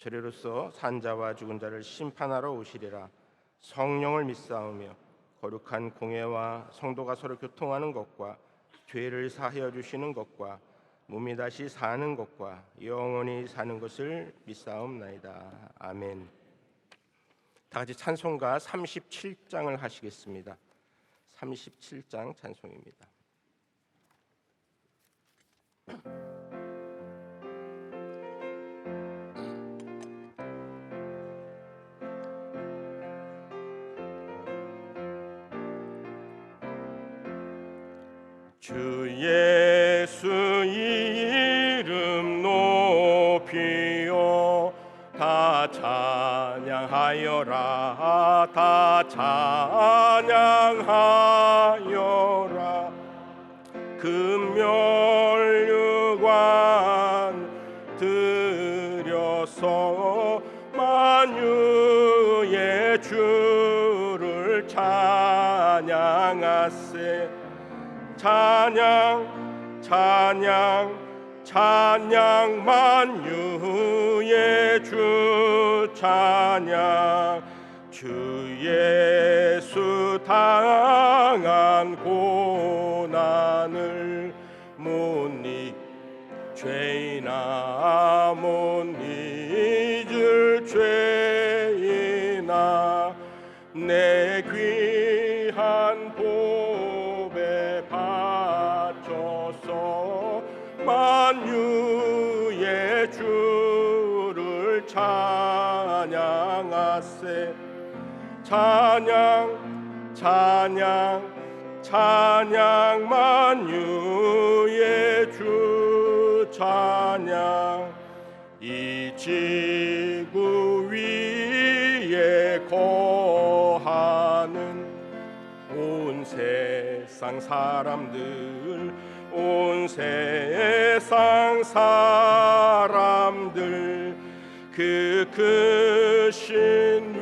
저리로서 산자와 죽은 자를 심판하러 오시리라 성령을 믿사오며 거룩한 공예와 성도가 서로 교통하는 것과 죄를 사하여 주시는 것과 몸이 다시 사는 것과 영원히 사는 것을 믿사옵나이다 아멘. 다 같이 찬송가 37장을 하시겠습니다. 37장 찬송입니다. 주 예수 이름 높이요 다 찬양하여라 찬양 찬양 찬양 만유의 주 찬양. 주 예수 당한 고 찬양 찬양 찬양 만 유의 주 찬양. 이 지구 위에 거하는 온 세상 사람들 온 세상 사람들 그 크신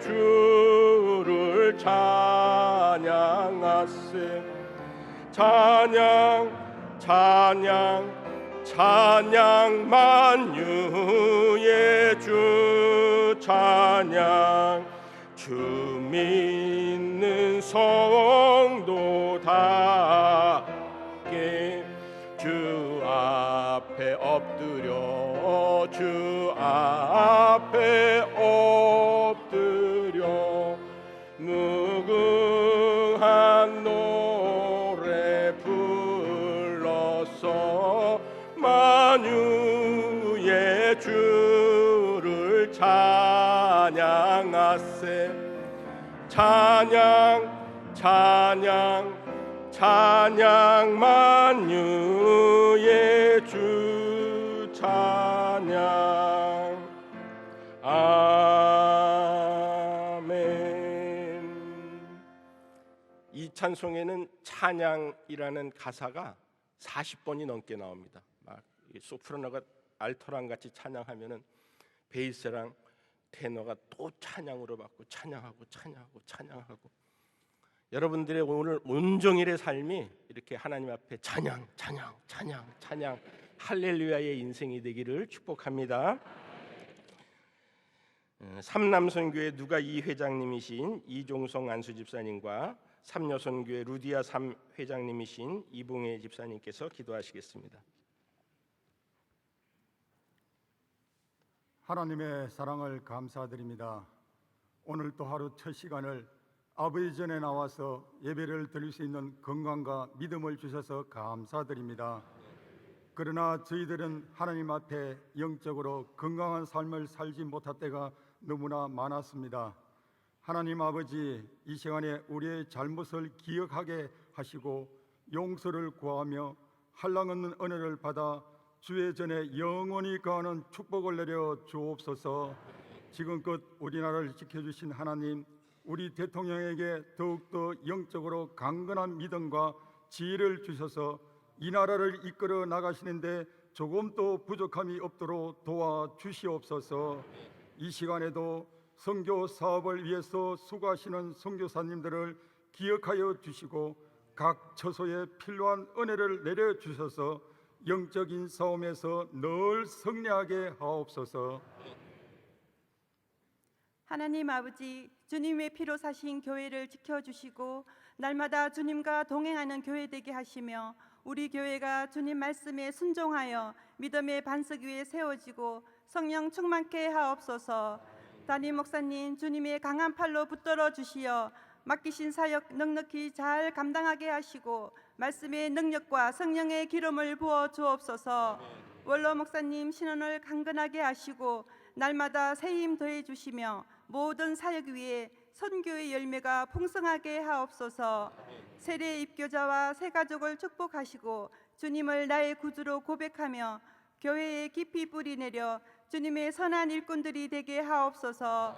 주를 찬양하세. 찬양 찬양 찬양 만 유의 주 찬양. 주 믿는 성도 다께 주 앞에 엎드려 주 앞에 엎 하세. 찬양 찬양 찬양 만유의 주 찬양. 아멘. 이 찬송에는 찬양이라는 가사가 40번이 넘게 나옵니다. 막이 소프라노가 알토랑 같이 찬양하면은 베이스랑 테너가 또 찬양으로 받고 찬양하고 찬양하고 찬양하고 여러분들의 오늘 온종일의 삶이 이렇게 하나님 앞에 찬양 찬양 찬양 찬양 할렐루야의 인생이 되기를 축복합니다. 어, 삼남선교회 누가 이 회장님이신 이종성 안수 집사님과 삼여선교회 루디아 삼 회장님이신 이봉혜 집사님께서 기도하시겠습니다. 하나님의 사랑을 감사드립니다. 오늘 또 하루 첫 시간을 아버지 전에 나와서 예배를 드릴 수 있는 건강과 믿음을 주셔서 감사드립니다. 그러나 저희들은 하나님 앞에 영적으로 건강한 삶을 살지 못할 때가 너무나 많았습니다. 하나님 아버지 이 시간에 우리의 잘못을 기억하게 하시고 용서를 구하며 한량 없는 은혜를 받아 주의 전에 영원히 거하는 축복을 내려 주옵소서. 지금껏 우리나라를 지켜주신 하나님, 우리 대통령에게 더욱더 영적으로 강건한 믿음과 지혜를 주셔서 이 나라를 이끌어 나가시는데 조금도 부족함이 없도록 도와 주시옵소서. 이 시간에도 선교 사업을 위해서 수고하시는 선교사님들을 기억하여 주시고 각 처소에 필요한 은혜를 내려 주셔서 영적인 싸움에서 늘 승리하게 하옵소서. 하나님 아버지, 주님의 피로 사신 교회를 지켜 주시고 날마다 주님과 동행하는 교회 되게 하시며 우리 교회가 주님 말씀에 순종하여 믿음의 반석 위에 세워지고 성령 충만케 하옵소서. 담임 목사님 주님의 강한 팔로 붙들어 주시어 맡기신 사역 넉넉히 잘 감당하게 하시고 말씀의 능력과 성령의 기름을 부어 주옵소서. 원로 목사님 신원을 강건하게 하시고 날마다 새힘 더해 주시며 모든 사역 위에 선교의 열매가 풍성하게 하옵소서. 세례 입교자와 새 가족을 축복하시고 주님을 나의 구주로 고백하며 교회에 깊이 뿌리 내려 주님의 선한 일꾼들이 되게 하옵소서.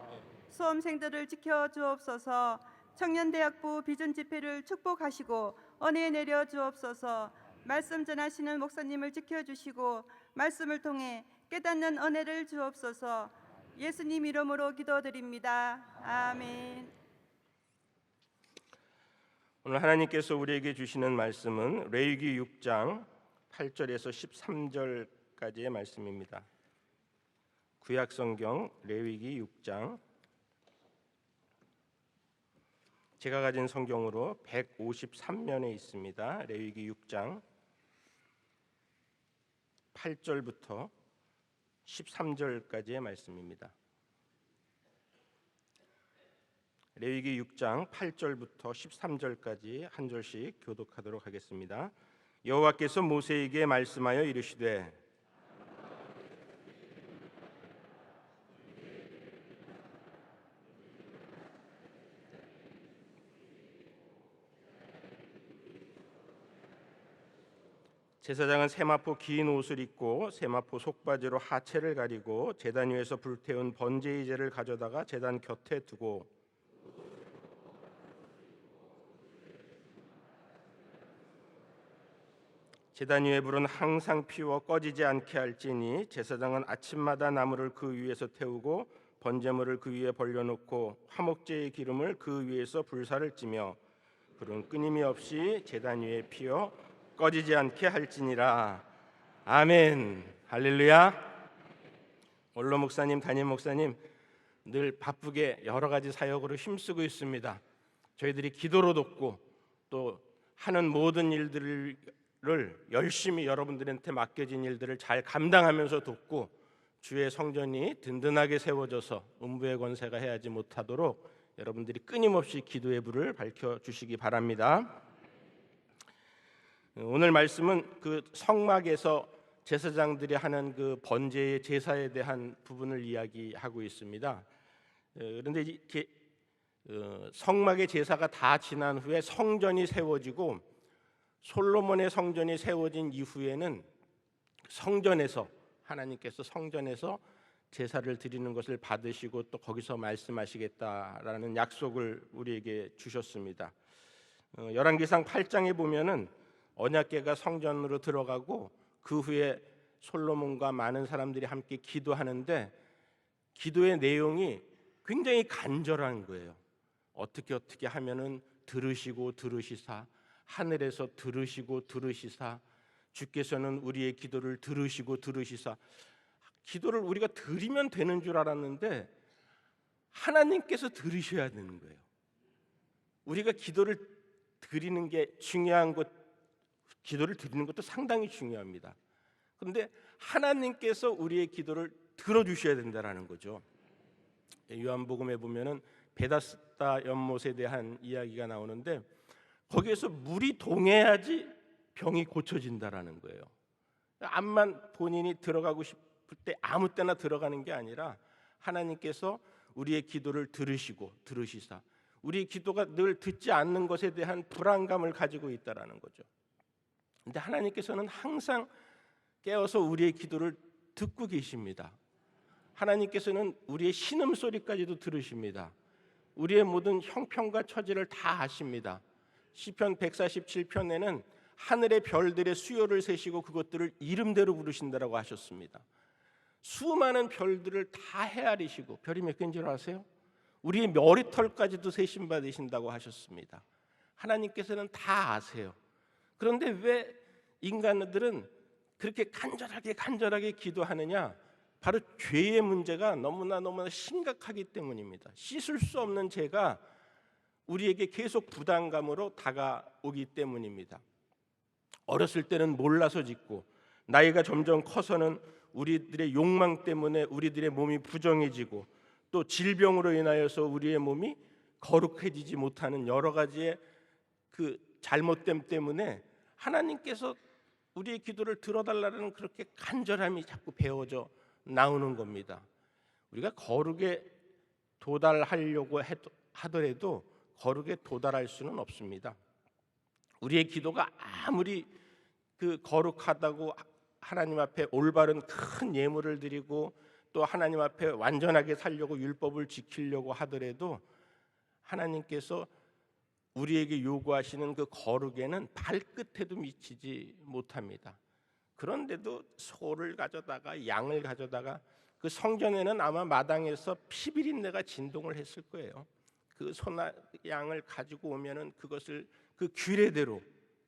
수험생들을 지켜 주옵소서. 청년대학부 비전 집회를 축복하시고 은혜 내려 주옵소서. 말씀 전하시는 목사님을 지켜 주시고 말씀을 통해 깨닫는 은혜를 주옵소서. 예수님 이름으로 기도드립니다. 아멘. 오늘 하나님께서 우리에게 주시는 말씀은 레위기 6장 8절에서 13절까지의 말씀입니다. 구약 성경 레위기 6장 제가 가진 성경으로 153면에 있습니다. 레위기 6장 8절부터 13절까지의 말씀입니다. 레위기 6장 8절부터 13절까지 한 절씩 교독하도록 하겠습니다. 여호와께서 모세에게 말씀하여 이르시되 제사장은 세마포 긴 옷을 입고 세마포 속바지로 하체를 가리고 제단 위에서 불태운 번제의 제를 가져다가 제단 곁에 두고 제단 위에 불은 항상 피워 꺼지지 않게 할지니 제사장은 아침마다 나무를 그 위에서 태우고 번제물을 그 위에 벌려놓고 화목제의 기름을 그 위에서 불사를 찌며 불은 끊임이 없이 제단 위에 피어 꺼지지 않게 할지니라. 아멘. 할렐루야. 원로 목사님 담임 목사님 늘 바쁘게 여러 가지 사역으로 힘쓰고 있습니다. 저희들이 기도로 돕고 또 하는 모든 일들을 열심히 여러분들한테 맡겨진 일들을 잘 감당하면서 돕고 주의 성전이 든든하게 세워져서 음부의 권세가 해하지 못하도록 여러분들이 끊임없이 기도의 불을 밝혀 주시기 바랍니다. 오늘 말씀은 그 성막에서 제사장들이 하는 그 번제의 제사에 대한 부분을 이야기하고 있습니다. 어, 그런데 이렇게 어, 성막의 제사가 다 지난 후에 성전이 세워지고 솔로몬의 성전이 세워진 이후에는 성전에서 하나님께서 성전에서 제사를 드리는 것을 받으시고 또 거기서 말씀하시겠다라는 약속을 우리에게 주셨습니다. 어, 열왕기상 8장에 보면은 언약궤가 성전으로 들어가고 그 후에 솔로몬과 많은 사람들이 함께 기도하는데 기도의 내용이 굉장히 간절한 거예요. 어떻게 어떻게 하면은 들으시고 들으시사 하늘에서 들으시고 들으시사 주께서는 우리의 기도를 들으시고 들으시사 기도를 우리가 드리면 되는 줄 알았는데 하나님께서 들으셔야 되는 거예요. 우리가 기도를 드리는 게 중요한 것 기도를 드리는 것도 상당히 중요합니다. 그런데 하나님께서 우리의 기도를 들어주셔야 된다라는 거죠. 요한복음에 보면은 베다스다 연못에 대한 이야기가 나오는데 거기에서 물이 동해야지 병이 고쳐진다라는 거예요. 암만 본인이 들어가고 싶을 때 아무 때나 들어가는 게 아니라 하나님께서 우리의 기도를 들으시고 들으시사 우리 기도가 늘 듣지 않는 것에 대한 불안감을 가지고 있다라는 거죠. 근데 하나님께서는 항상 깨어서 우리의 기도를 듣고 계십니다. 하나님께서는 우리의 신음 소리까지도 들으십니다. 우리의 모든 형편과 처지를 다 아십니다. 시편 147편에는 하늘의 별들의 수요를 세시고 그것들을 이름대로 부르신다라고 하셨습니다. 수많은 별들을 다 헤아리시고 별이 몇 개인 줄 아세요? 우리의 머리털까지도 세신 받으신다고 하셨습니다. 하나님께서는 다 아세요. 그런데 왜 인간들은 그렇게 간절하게 간절하게 기도하느냐? 바로 죄의 문제가 너무나 너무나 심각하기 때문입니다. 씻을 수 없는 죄가 우리에게 계속 부담감으로 다가오기 때문입니다. 어렸을 때는 몰라서 짓고 나이가 점점 커서는 우리들의 욕망 때문에 우리들의 몸이 부정해지고 또 질병으로 인하여서 우리의 몸이 거룩해지지 못하는 여러 가지의 그 잘못됨 때문에 하나님께서 우리의 기도를 들어달라는 그렇게 간절함이 자꾸 배워져 나오는 겁니다. 우리가 거룩에 도달하려고 하더라도 거룩에 도달할 수는 없습니다. 우리의 기도가 아무리 그 거룩하다고 하- 하나님 앞에 올바른 큰 예물을 드리고 또 하나님 앞에 완전하게 살려고 율법을 지키려고 하더라도 하나님께서 우리에게 요구하시는 그 거룩에는 발끝에도 미치지 못합니다. 그런데도 소를 가져다가 양을 가져다가 그 성전에는 아마 마당에서 피비린내가 진동을 했을 거예요. 그 소나 양을 가지고 오면은 그것을 그 규례대로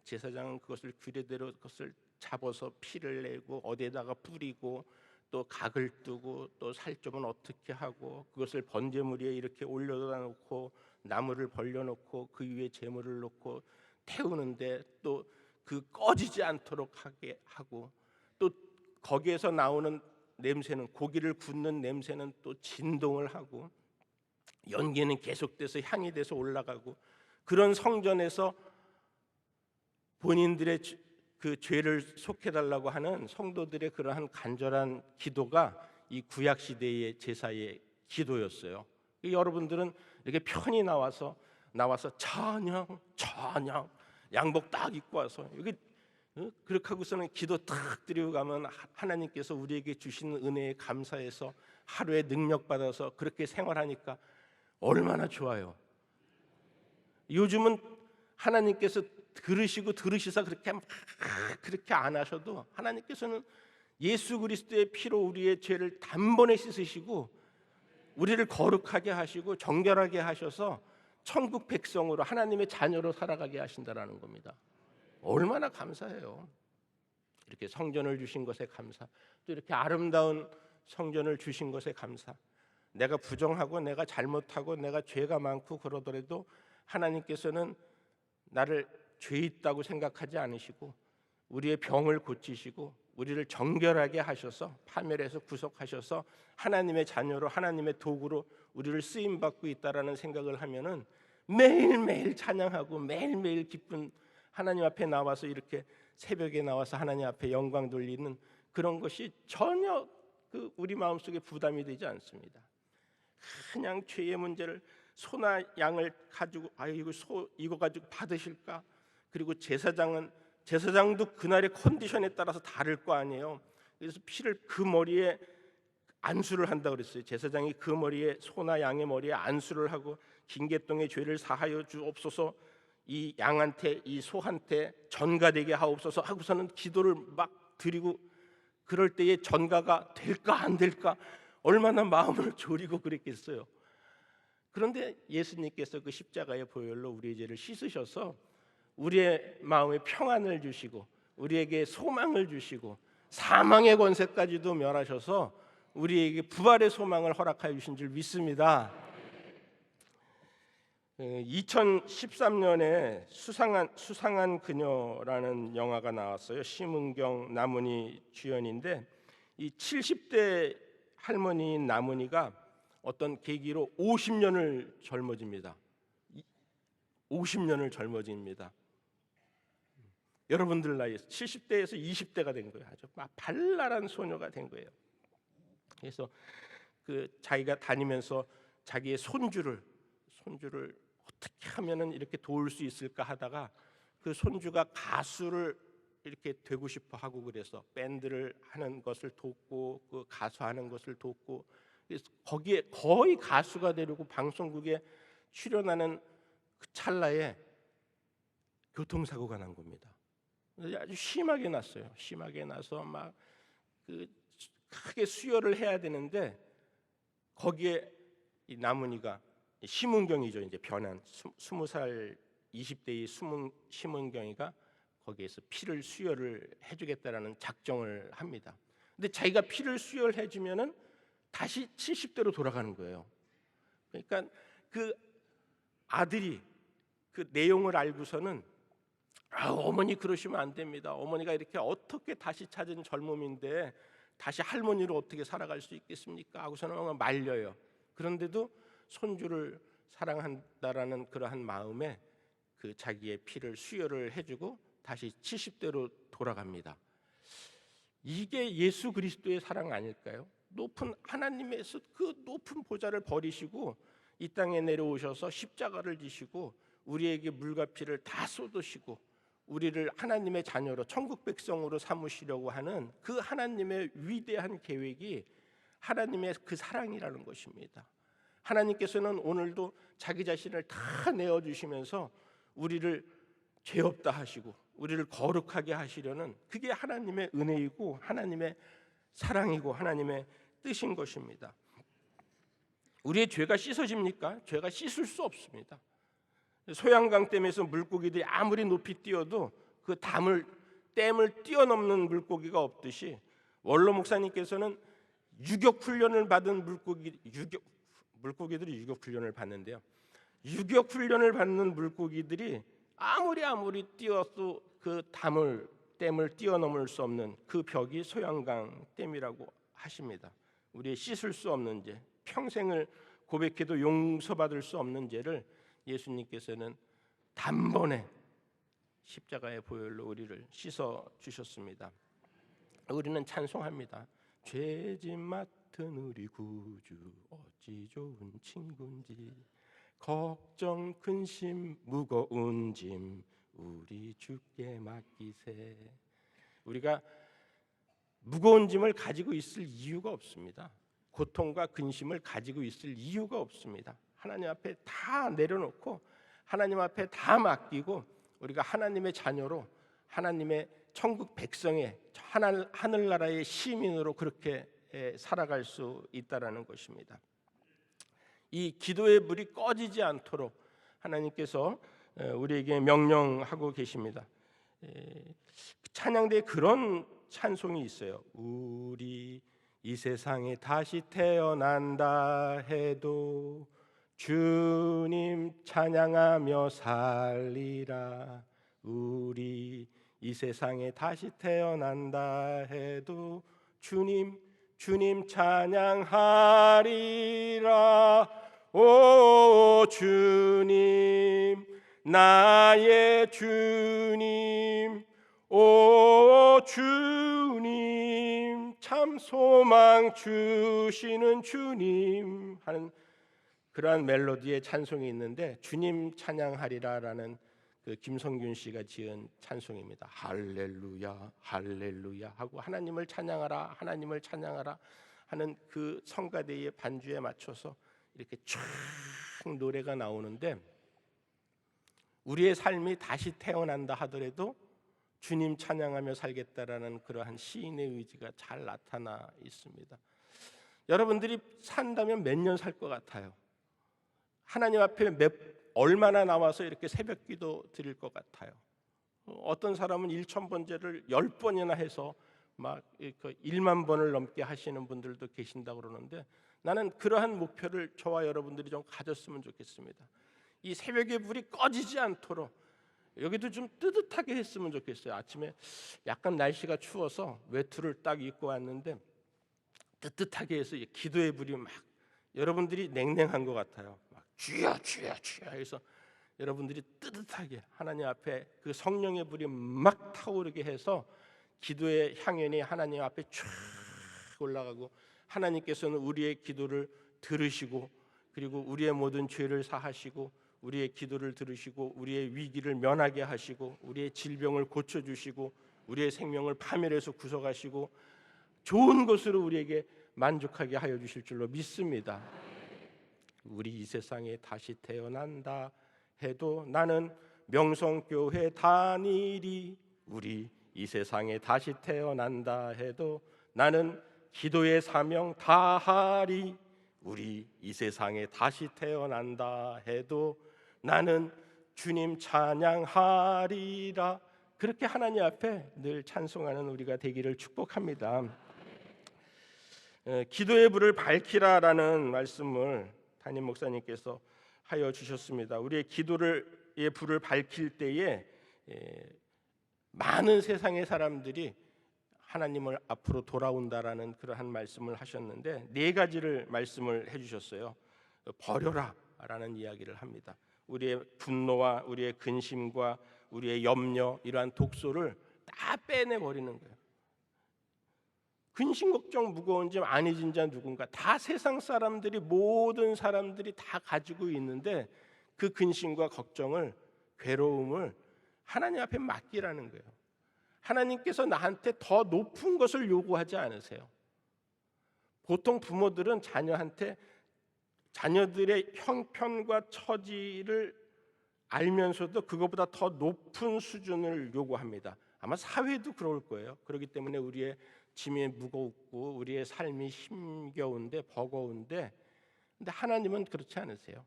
제사장은 그것을 규례대로 그것을 잡아서 피를 내고 어디에다가 뿌리고 또 각을 뜨고 또 살점은 어떻게 하고 그것을 번제물 위에 이렇게 올려다 놓고 나무를 벌려 놓고 그 위에 재물을 놓고 태우는데 또 그 꺼지지 않도록 하게 하고 또 거기에서 나오는 냄새는 고기를 굽는 냄새는 또 진동을 하고 연기는 계속돼서 향이 돼서 올라가고 그런 성전에서 본인들의 죄- 그 죄를 속해 달라고 하는 성도들의 그러한 간절한 기도가 이 구약 시대의 제사의 기도였어요. 이 여러분들은 이렇게 편히 나와서 나와서 찬양 찬양 양복 딱 입고 와서 여기 어? 그렇게 하고서는 기도 탁 드리고 가면 하- 하나님께서 우리에게 주시는 은혜에 감사해서 하루에 능력 받아서 그렇게 생활하니까 얼마나 좋아요. 요즘은 하나님께서 들으시고 들으시사 그렇게 막 그렇게 안 하셔도 하나님께서는 예수 그리스도의 피로 우리의 죄를 단번에 씻으시고 우리를 거룩하게 하시고 정결하게 하셔서 천국 백성으로 하나님의 자녀로 살아가게 하신다라는 겁니다. 얼마나 감사해요. 이렇게 성전을 주신 것에 감사. 또 이렇게 아름다운 성전을 주신 것에 감사. 내가 부정하고 내가 잘못하고 내가 죄가 많고 그러더라도 하나님께서는 나를 죄 있다고 생각하지 않으시고 우리의 병을 고치시고 우리를 정결하게 하셔서 파멸해서 구속하셔서 하나님의 자녀로 하나님의 도구로 우리를 쓰임 받고 있다라는 생각을 하면은 매일매일 찬양하고 매일매일 기쁜 하나님 앞에 나와서 이렇게 새벽에 나와서 하나님 앞에 영광 돌리는 그런 것이 전혀 그 우리 마음속에 부담이 되지 않습니다. 그냥 죄의 문제를 소나 양을 가지고 아 이거 소 이거 가지고 받으실까? 그리고 제사장은 제사장도 그날의 컨디션에 따라서 다를 거 아니에요. 그래서 피를 그 머리에 안수를 한다 그랬어요. 제사장이 그 머리에 소나 양의 머리에 안수를 하고 긴개똥의 죄를 사하여 주옵소서. 이 양한테 이 소한테 전가되게 하옵소서 하고서는 기도를 막 드리고 그럴 때에 전가가 될까 안 될까 얼마나 마음을 졸이고 그랬겠어요. 그런데 예수님께서 그 십자가의 보혈로 우리의 죄를 씻으셔서 우리의 마음에 평안을 주시고 우리에게 소망을 주시고 사망의 권세까지도 멸하셔서 우리에게 부활의 소망을 허락하여 주신 줄 믿습니다. 2013년에 수상한 수상한 그녀라는 영화가 나왔어요. 심은경 남은희 주연인데 이 70대 할머니인 남은희가 어떤 계기로 50년을 젊어집니다. 50년을 젊어집니다. 여러분들 나이에서 70대에서 20대가 된 거예요. 아주 막 발랄한 소녀가 된 거예요. 그래서 그 자기가 다니면서 자기의 손주를 손주를 어떻게 하면은 이렇게 도울 수 있을까 하다가 그 손주가 가수를 이렇게 되고 싶어 하고 그래서 밴드를 하는 것을 돕고 그 가수 하는 것을 돕고 그래서 거기에 거의 가수가 되려고 방송국에 출연하는 그 찰나에 교통사고가 난 겁니다. 아주 심하게 났어요. 심하게 나서 막 그 크게 수혈을 해야 되는데 거기에 이 나문이가 심은경이죠. 이제 변한 스- 스무 살 20대의 숨은 심은경이가 거기에서 피를 수혈을 해주겠다라는 작정을 합니다. 근데 자기가 피를 수혈해 주면은 다시 70대로 돌아가는 거예요. 그러니까 그 아들이 그 내용을 알고서는 아, 어머니 그러시면 안 됩니다. 어머니가 이렇게 어떻게 다시 찾은 젊음인데 다시 할머니로 어떻게 살아갈 수 있겠습니까? 하고서는 막 말려요. 그런데도 손주를 사랑한다라는 그러한 마음에 그 자기의 피를 수혈을 해주고 다시 70대로 돌아갑니다. 이게 예수 그리스도의 사랑 아닐까요? 높은 하나님에서 그 높은 보좌를 버리시고 이 땅에 내려오셔서 십자가를 지시고 우리에게 물과 피를 다 쏟으시고 우리를 하나님의 자녀로 천국 백성으로 삼으시려고 하는 그 하나님의 위대한 계획이 하나님의 그 사랑이라는 것입니다. 하나님께서는 오늘도 자기 자신을 다 내어 주시면서 우리를 죄 없다 하시고 우리를 거룩하게 하시려는 그게 하나님의 은혜이고 하나님의 사랑이고 하나님의 뜻인 것입니다. 우리의 죄가 씻어집니까? 죄가 씻을 수 없습니다. 소양강 댐에서 물고기들이 아무리 높이 뛰어도 그 담을 댐을 뛰어넘는 물고기가 없듯이 원로 목사님께서는 유격 훈련을 받은 물고기 유격 물고기들이 유격 훈련을 받는데요. 유격 훈련을 받는 물고기들이 아무리 아무리 뛰어도 그 담을 댐을 뛰어넘을 수 없는 그 벽이 소양강 댐이라고 하십니다. 우리의 씻을 수 없는 죄, 평생을 고백해도 용서받을 수 없는 죄를 예수님께서는 단번에 십자가의 보혈로 우리를 씻어 주셨습니다. 우리는 찬송합니다. 죄짐 맡은 우리 구주 어찌 좋은 친구인지 걱정 근심 무거운 짐 우리 주께 맡기세. 우리가 무거운 짐을 가지고 있을 이유가 없습니다. 고통과 근심을 가지고 있을 이유가 없습니다. 하나님 앞에 다 내려놓고 하나님 앞에 다 맡기고 우리가 하나님의 자녀로 하나님의 천국 백성의 하늘 하늘나라의 시민으로 그렇게 에, 살아갈 수 있다라는 것입니다. 이 기도의 불이 꺼지지 않도록 하나님께서 에, 우리에게 명령하고 계십니다. 에, 찬양대에 그런 찬송이 있어요. 우리 이 세상에 다시 태어난다 해도 주님 찬양하며 살리라. 우리 이 세상에 다시 태어난다 해도 주님 주님 찬양하리라. 오 주님 나의 주님. 오 주님 참 소망 주시는 주님 하는 그러한 멜로디의 찬송이 있는데 주님 찬양하리라라는 그 김성균 씨가 지은 찬송입니다. 할렐루야, 할렐루야 하고 하나님을 찬양하라, 하나님을 찬양하라 하는 그 성가대의 반주에 맞춰서 이렇게 쫙 노래가 나오는데 우리의 삶이 다시 태어난다 하더라도 주님 찬양하며 살겠다라는 그러한 시인의 의지가 잘 나타나 있습니다. 여러분들이 산다면 몇 년 살 것 같아요. 하나님 앞에 몇 얼마나 나와서 이렇게 새벽기도 드릴 것 같아요. 어떤 사람은 1천 번제를 10번이나 해서 막 1만 번을 넘게 하시는 분들도 계신다고 그러는데 나는 그러한 목표를 저와 여러분들이 좀 가졌으면 좋겠습니다. 이 새벽의 불이 꺼지지 않도록 여기도 좀 뜨뜻하게 했으면 좋겠어요. 아침에 약간 날씨가 추워서 외투를 딱 입고 왔는데 뜨뜻하게 해서 이 기도의 불이 막 여러분들이 냉랭한 것 같아요. 막 주여 주여 주여 해서 여러분들이 뜨뜻하게 하나님 앞에 그 성령의 불이 막 타오르게 해서 기도의 향연이 하나님 앞에 쫙 올라가고 하나님께서는 우리의 기도를 들으시고 그리고 우리의 모든 죄를 사하시고 우리의 기도를 들으시고 우리의 위기를 면하게 하시고 우리의 질병을 고쳐 주시고 우리의 생명을 파멸해서 구속하시고 좋은 것으로 우리에게 만족하게 하여 주실 줄로 믿습니다. 우리 이 세상에 다시 태어난다 해도 나는 명성교회 다니리 우리 이 세상에 다시 태어난다 해도 나는 기도의 사명 다하리 우리 이 세상에 다시 태어난다 해도 나는 주님 찬양하리라 그렇게 하나님 앞에 늘 찬송하는 우리가 되기를 축복합니다. 에, 기도의 불을 밝히라라는 말씀을 담임 목사님께서 하여 주셨습니다. 우리의 기도를의 불을 밝힐 때에 에, 많은 세상의 사람들이 하나님을 앞으로 돌아온다라는 그러한 말씀을 하셨는데 네 가지를 말씀을 해주셨어요. 버려라라는 이야기를 합니다. 우리의 분노와 우리의 근심과 우리의 염려 이러한 독소를 다 빼내 버리는 거예요. 근심 걱정 무거운 짐 아니진 자 누군가 다 세상 사람들이 모든 사람들이 다 가지고 있는데 그 근심과 걱정을 괴로움을 하나님 앞에 맡기라는 거예요. 하나님께서 나한테 더 높은 것을 요구하지 않으세요. 보통 부모들은 자녀한테 자녀들의 형편과 처지를 알면서도 그것보다 더 높은 수준을 요구합니다. 아마 사회도 그럴 거예요. 그렇기 때문에 우리의 짐이 무겁고 우리의 삶이 힘겨운데 버거운데 근데 하나님은 그렇지 않으세요.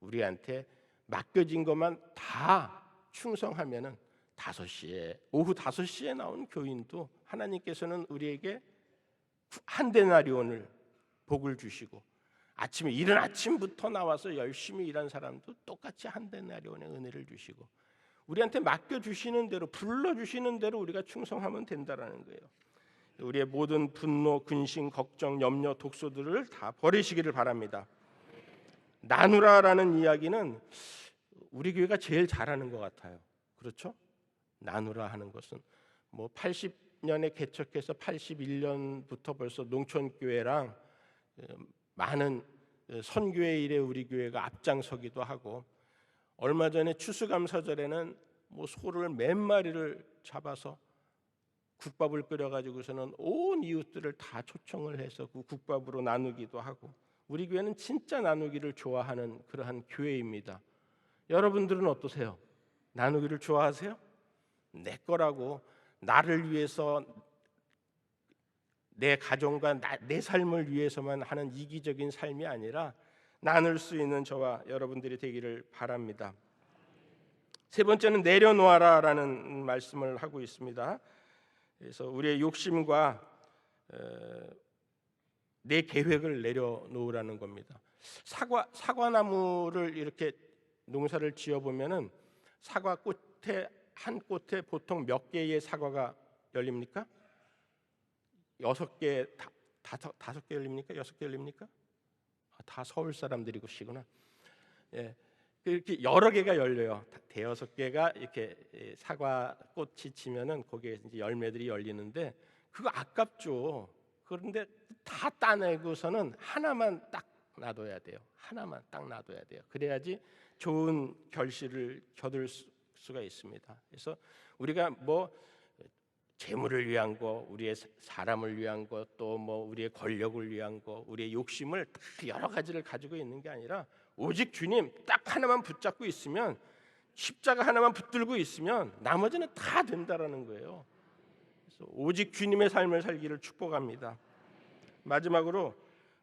우리한테 맡겨진 것만 다 충성하면은 다섯 시에 오후 다섯 시에 나온 교인도 하나님께서는 우리에게 한 데나리온을 복을 주시고 아침에 이른 아침부터 나와서 열심히 일한 사람도 똑같이 한 데나리온의 은혜를 주시고 우리한테 맡겨 주시는 대로 불러 주시는 대로 우리가 충성하면 된다라는 거예요. 우리의 모든 분노, 근심, 걱정, 염려, 독소들을 다 버리시기를 바랍니다. 나누라라는 이야기는 우리 교회가 제일 잘하는 것 같아요. 그렇죠? 나누라 하는 것은 뭐 80년에 개척해서 81년부터 벌써 농촌 교회랑 많은 선교의 일에 우리 교회가 앞장서기도 하고 얼마 전에 추수감사절에는 뭐 소를 몇 마리를 잡아서 국밥을 끓여 가지고서는 온 이웃들을 다 초청을 해서 그 국밥으로 나누기도 하고 우리 교회는 진짜 나누기를 좋아하는 그러한 교회입니다. 여러분들은 어떠세요? 나누기를 좋아하세요? 내 거라고 나를 위해서 내 가정과 나, 내 삶을 위해서만 하는 이기적인 삶이 아니라 나눌 수 있는 저와 여러분들이 되기를 바랍니다. 세 번째는 내려놓아라라는 말씀을 하고 있습니다. 그래서 우리의 욕심과 에, 내 계획을 내려놓으라는 겁니다. 사과 사과나무를 이렇게 농사를 지어 보면은 사과 꽃에 한 꽃에 보통 몇 개의 사과가 열립니까? 여섯 개, 다, 다섯, 다섯 개 열립니까? 여섯 개 열립니까? 아, 다 서울 사람들이고시구나. 예, 이렇게 여러 개가 열려요. 대여섯 개가 이렇게 예, 사과 꽃이 지면은 거기에 이제 열매들이 열리는데 그거 아깝죠. 그런데 다 따내고서는 하나만 딱 놔둬야 돼요. 하나만 딱 놔둬야 돼요. 그래야지 좋은 결실을 거둘 수 가 있습니다. 그래서 우리가 뭐 재물을 위한 거, 우리의 사람을 위한 것, 또뭐 우리의 권력을 위한 거, 우리의 욕심을 다 여러 가지를 가지고 있는 게 아니라 오직 주님 딱 하나만 붙잡고 있으면 십자가 하나만 붙들고 있으면 나머지는 다 된다라는 거예요. 오직 주님의 삶을 살기를 축복합니다. 마지막으로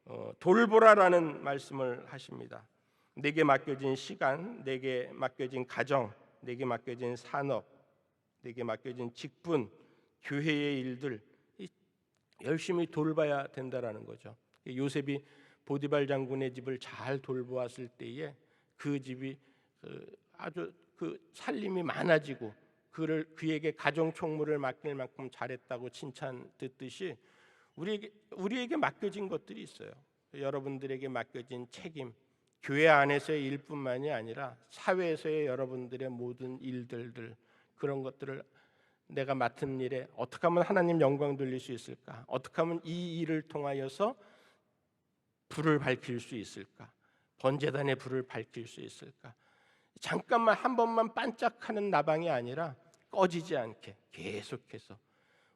어, 돌보라라는 말씀을 하십니다. 내게 맡겨진 시간, 내게 맡겨진 가정, 내게 맡겨진 산업, 내게 맡겨진 직분, 교회의 일들 열심히 돌봐야 된다라는 거죠. 요셉이 보디발 장군의 집을 잘 돌보았을 때에 그 집이 아주 그 살림이 많아지고 그를 그에게 가정 총무를 맡길 만큼 잘했다고 칭찬 듣듯이 우리에게 우리에게 맡겨진 것들이 있어요. 여러분들에게 맡겨진 책임, 교회 안에서의 일뿐만이 아니라 사회에서의 여러분들의 모든 일들들 그런 것들을 내가 맡은 일에 어떻게 하면 하나님 영광 돌릴 수 있을까? 어떻게 하면 이 일을 통하여서 불을 밝힐 수 있을까? 번제단의 불을 밝힐 수 있을까? 잠깐만 한 번만 반짝하는 나방이 아니라 꺼지지 않게 계속해서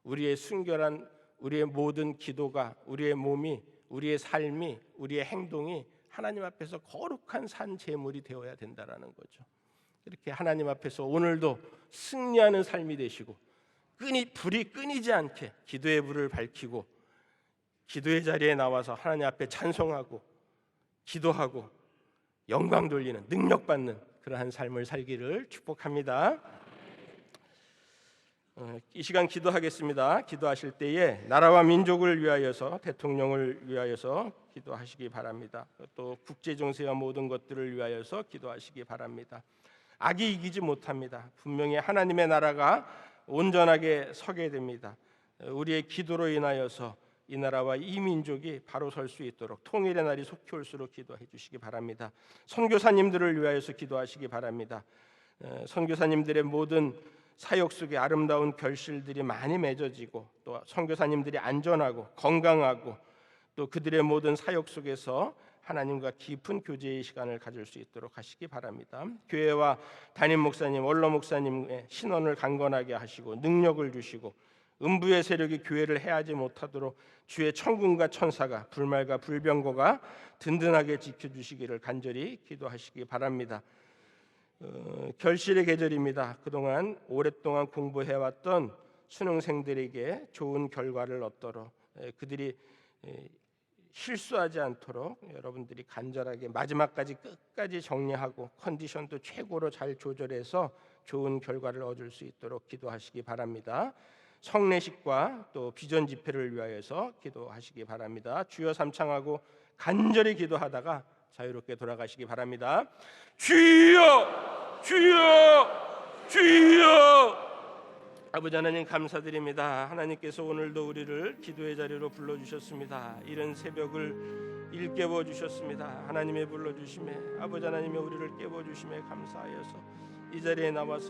우리의 순결한 우리의 모든 기도가 우리의 몸이 우리의 삶이 우리의 행동이 하나님 앞에서 거룩한 산 제물이 되어야 된다라는 거죠. 이렇게 하나님 앞에서 오늘도 승리하는 삶이 되시고 끈이 불이 끊이지 않게 기도의 불을 밝히고 기도의 자리에 나와서 하나님 앞에 찬송하고 기도하고 영광 돌리는 능력 받는 그러한 삶을 살기를 축복합니다. 어, 이 시간 기도하겠습니다. 기도하실 때에 나라와 민족을 위하여서 대통령을 위하여서 기도하시기 바랍니다. 또 국제 정세와 모든 것들을 위하여서 기도하시기 바랍니다. 악이 이기지 못합니다. 분명히 하나님의 나라가 온전하게 서게 됩니다. 어, 우리의 기도로 인하여서 이 나라와 이 민족이 바로 설 수 있도록 통일의 날이 속히 올수록 기도해 주시기 바랍니다. 선교사님들을 위하여서 기도하시기 바랍니다. 어, 선교사님들의 모든 사역 속에 아름다운 결실들이 많이 맺어지고 또 선교사님들이 안전하고 건강하고 또 그들의 모든 사역 속에서 하나님과 깊은 교제의 시간을 가질 수 있도록 하시기 바랍니다. 교회와 담임 목사님, 원로 목사님의 신원을 강건하게 하시고 능력을 주시고 음부의 세력이 교회를 해하지 못하도록 주의 천군과 천사가 불말과 불병거가 든든하게 지켜주시기를 간절히 기도하시기 바랍니다. 어, 결실의 계절입니다. 그동안 오랫동안 공부해왔던 수능생들에게 좋은 결과를 얻도록 에, 그들이 에, 실수하지 않도록 여러분들이 간절하게 마지막까지 끝까지 정리하고 컨디션도 최고로 잘 조절해서 좋은 결과를 얻을 수 있도록 기도하시기 바랍니다. 성례식과 또 비전 집회를 위하여서 기도하시기 바랍니다. 주여 삼창하고 간절히 기도하다가 자유롭게 돌아가시기 바랍니다. 주여, 주여, 주여. 아버지 하나님 감사드립니다. 하나님께서 오늘도 우리를 기도의 자리로 불러 주셨습니다. 이른 새벽을 일깨워 주셨습니다. 하나님의 불러 주심에 아버지 하나님의 우리를 깨워 주심에 감사하여서 이 자리에 나와서